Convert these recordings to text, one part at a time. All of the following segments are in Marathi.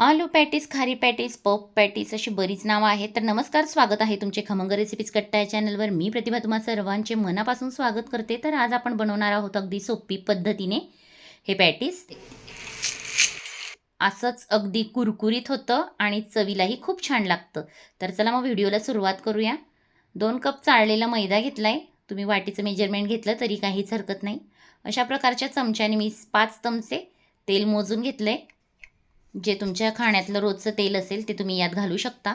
आलू पॅटीस खारी पॅटीस पॉप पॅटीस अशी बरीच नावं आहेत. तर नमस्कार स्वागत आहे तुमचे खमंग रेसिपीज कट्टा या चॅनलवर मी प्रतिभा तुम्हा सर्वांचे मनापासून स्वागत करते. तर आज आपण बनवणार आहोत अगदी सोपी पद्धतीने हे पॅटीस. असंच अगदी कुरकुरीत होतं आणि चवीलाही खूप छान लागतं. तर चला मग व्हिडिओला सुरुवात करूया. दोन कप चाळलेला मैदा घेतला आहे तुम्ही वाटीचं मेजरमेंट घेतलं तरी काहीच हरकत नाही. अशा प्रकारच्या चमच्याने मी पाच चमचे तेल मोजून घेतलं आहे जे तुमच्या खाण्यातलं रोजचं तेल असेल ते तुम्ही यात घालू शकता.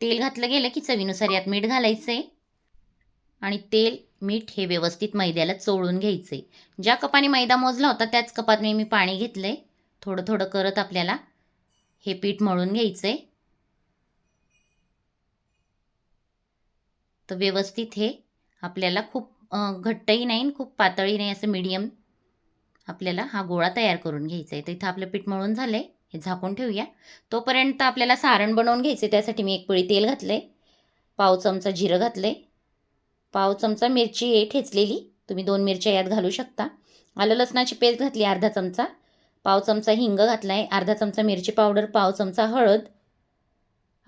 तेल घातलं गेलं की चवीनुसार यात मीठ घालायचं आहे आणि तेल मीठ हे व्यवस्थित मैद्याला चोळून घ्यायचं आहे ज्या कपाने मैदा मोजला होता त्याच कपात मी मी पाणी घेतलं आहे थोडं थोडं करत आपल्याला हे पीठ मळून घ्यायचं आहे तर व्यवस्थित हे आपल्याला खूप घट्टही नाही खूप पातळही नाही असं मीडियम आपल्याला हा गोळा तयार करून घ्यायचा आहे तर इथं आपलं पीठ मळून झालं आहे हे झाकून ठेवूया. तोपर्यंत आपल्याला सारण बनवून घ्यायचे त्यासाठी मी एक पळी तेल घातलं आहे पाव चमचा जिरं घातलं आहे पाव चमचा मिरची आहे ठेचलेली. तुम्ही दोन मिरच्या यात घालू शकता. आलं लसणाची पेस्ट घातली अर्धा चमचा. पाव चमचा हिंग घातला आहे अर्धा चमचा मिरची पावडर. पाव चमचा हळद.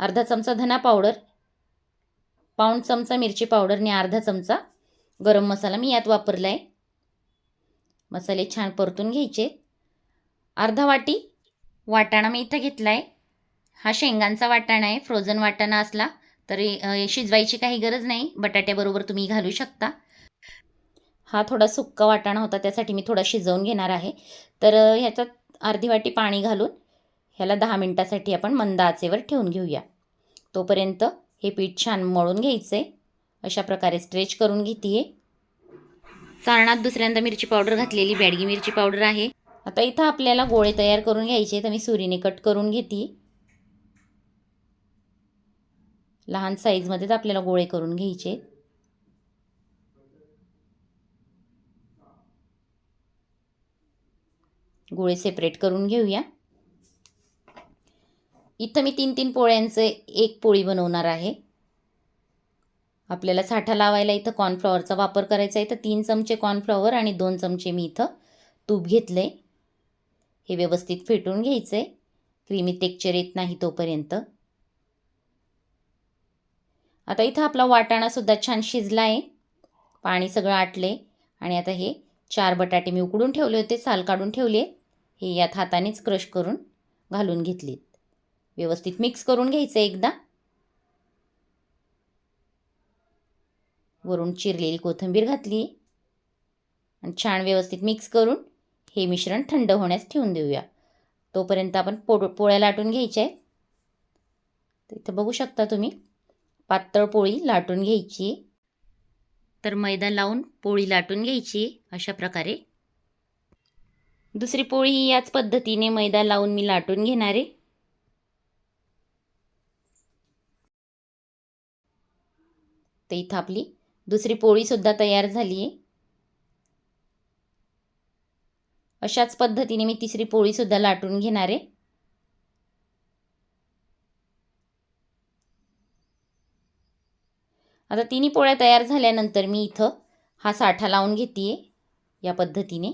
अर्धा चमचा धना पावडर. पाऊण चमचा मिरची पावडर आणि अर्धा चमचा गरम मसाला मी यात वापरला आहे मसाले छान परतून घ्यायचे. अर्धा वाटी वाटाणा मी इथं घेतला आहे हा शेंगांचा वाटाणा आहे फ्रोझन वाटाणा असला तरी शिजवायची काही गरज नाही बटाट्याबरोबर तुम्ही घालू शकता. हा थोडा सुक्का वाटाणा होता त्यासाठी मी थोडा शिजवून घेणार आहे. तर ह्याच्यात अर्धी वाटी पाणी घालून ह्याला दहा मिनटासाठी आपण मंद आचेवर ठेवून घेऊया. तोपर्यंत हे पीठ छान मळून घ्यायचं आहे अशा प्रकारे स्ट्रेच करून घेते सारणात दुसऱ्यांदा मिरची पावडर घातलेली बॅडगी मिरची पावडर आहे. आता इथं आपल्याला गोळे तयार करून घ्यायचे तर मी सुरीने कट करून घेते. लहान साईजमध्येच आपल्याला गोळे करून घ्यायचे गोळे सेपरेट करून घेऊया. इथं मी तीन तीन पोळ्यांचं एक पोळी बनवणार आहे. आपल्याला साठा लावायला इथं कॉर्नफ्लॉवरचा वापर करायचा आहे. तर तीन चमचे कॉर्नफ्लॉवर आणि दोन चमचे मी इथं तूप घेतलं. आहे हे व्यवस्थित फेटून घ्यायचं आहे क्रीमी टेक्चर येत नाही तोपर्यंत. आता इथं आपला वाटाणासुद्धा छान शिजला आहे. पाणी सगळं आटले. आणि आता हे चार बटाटे मी उकडून ठेवले होते. साल काढून ठेवले हे यात हातानेच क्रश करून घालून घेतलेत. व्यवस्थित मिक्स करून घ्यायचं एकदा. वरून चिरलेली कोथिंबीर घातली आणि छान व्यवस्थित मिक्स करून हे मिश्रण थंड होण्यास ठेवून देऊया. तोपर्यंत आपण पो पोळ्या लाटून घ्यायच्या आहेत. तर इथं बघू शकता तुम्ही पातळ पोळी लाटून घ्यायची. तर मैदा लावून पोळी लाटून घ्यायची अशा प्रकारे. दुसरी पोळी ही याच पद्धतीने मैदा लावून मी लाटून घेणार आहे. तर इथं आपली दुसरी पोळीसुद्धा तयार झाली आहे अशाच पद्धतीने मी तिसरी पोळीसुद्धा लाटून घेणार आहे. आता तिन्ही पोळ्या तयार झाल्यानंतर मी इथं हा साठा लावून घेते या पद्धतीने.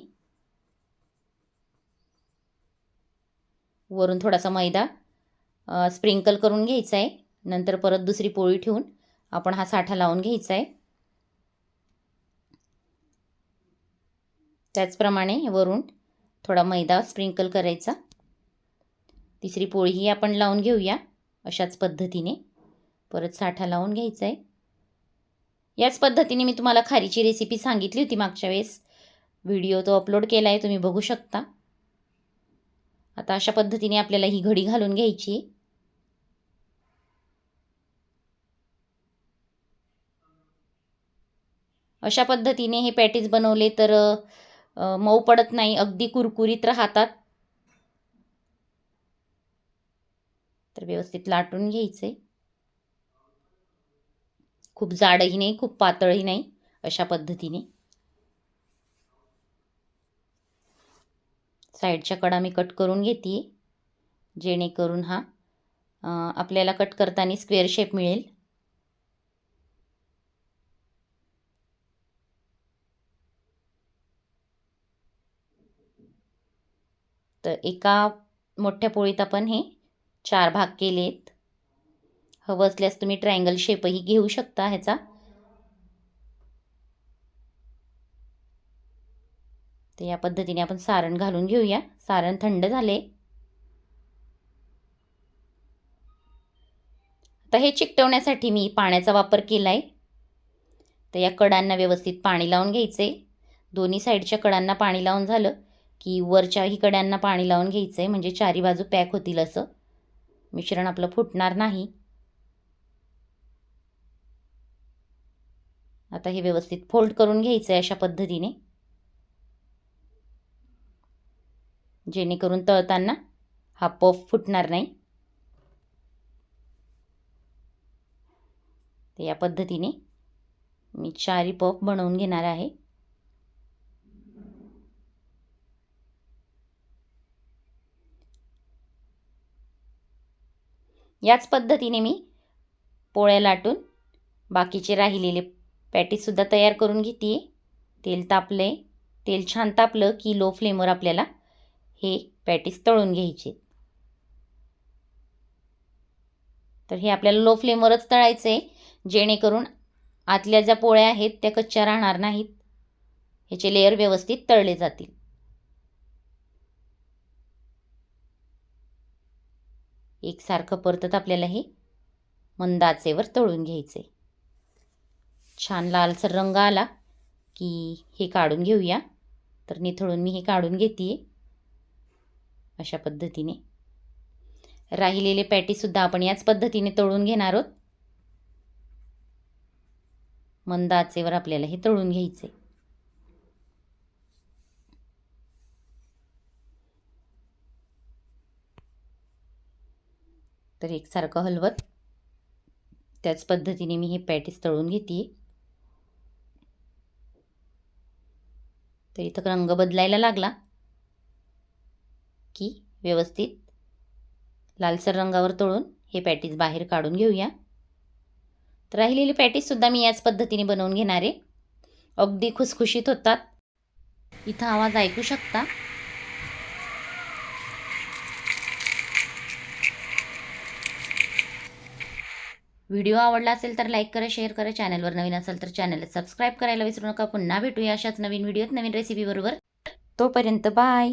वरून थोडासा मैदा स्प्रिंकल करून घ्यायचा आहे नंतर परत दुसरी पोळी ठेवून आपण हा साठा लावून घ्यायचा आहे त्याचप्रमाणे वरून थोडा मैदा स्प्रिंकल करायचा. तिसरी पोळीही आपण लावून घेऊया अशाच पद्धतीने. परत साठा लावून घ्यायचा आहे याच पद्धतीने मी तुम्हाला खारीची रेसिपी सांगितली होती मागच्या वेळेस. व्हिडिओ तो अपलोड केला आहे तुम्ही बघू शकता. आता अशा पद्धतीने आपल्याला ही घडी घालून घ्यायची. अशा पद्धतीने हे पॅटीज बनवले तर मऊ पडत नाही अगदी कुरकुरीत राहतात. तर व्यवस्थित लाटून घ्यायचे. खूप जाडही नाही खूप पातळही नाही अशा पद्धतीने. साईडच्या कडा मी कट करून घेते जेणेकरून हा आपल्याला कट करताना स्क्वेअर शेप मिळेल. तर एका मोठ्या पोळीत आपण हे चार भाग केलेत. हवं असल्यास तुम्ही ट्रायंगल शेपही घेऊ शकता ह्याचा. तर या पद्धतीने आपण सारण घालून घेऊया. सारण थंड झाले. आता हे चिकटवण्यासाठी मी पाण्याचा वापर केला आहे तर या कडांना व्यवस्थित पाणी लावून घ्यायचे. दोन्ही साईडच्या कडांना पाणी लावून झालं. की वरच्याही कड्यांना पाणी लावून घ्यायचं आहे म्हणजे चारी बाजू पॅक होतील असं. मिश्रण आपलं फुटणार नाही. आता हे व्यवस्थित फोल्ड करून घ्यायचं आहे अशा पद्धतीने. जेणेकरून तळताना हा पफ फुटणार नाही. तर या पद्धतीने मी चारी पफ बनवून घेणार आहे. याच पद्धतीने मी पोळ्या लाटून बाकीचे राहिलेले पॅटीससुद्धा तयार करून घेते तेल तापले तेल छान तापलं की लो फ्लेमवर आपल्याला हे पॅटीस तळून घ्यायचे. तर हे आपल्याला लो फ्लेमवरच तळायचं आहे जेणेकरून आतल्या ज्या पोळ्या आहेत त्या कच्च्या राहणार नाहीत. ह्याचे लेअर व्यवस्थित तळले जातील. एकसारखं परतत आपल्याला हे मंद आचेवर तळून घ्यायचे. छान लालसर रंग आला की हे काढून घेऊया. तर निथळून मी हे काढून घेते अशा पद्धतीने. राहिलेले पॅटीसुद्धा आपण याच पद्धतीने तळून घेणार आहोत. मंद आचेवर आपल्याला हे तळून घ्यायचे. तर एकसारखं हलवत. त्याच पद्धतीने मी हे पॅटीस तळून घेते. तर इथं रंग बदलायला लागला. की व्यवस्थित लालसर रंगावर तळून हे पॅटीस बाहेर काढून घेऊया. तर राहिलेली पॅटीससुद्धा मी याच पद्धतीने बनवून घेणार आहे. अगदी खुसखुशीत होतात. इथं आवाज ऐकू शकता. व्हिडिओ आवडला असेल तर लाईक करा शेअर करा. चॅनलवर नवीन असेल तर चॅनलला सबस्क्राईब करायला विसरू नका. पुन्हा भेटूया अशाच नवीन व्हिडिओत नवीन रेसिपीबरोबर तोपर्यंत बाय.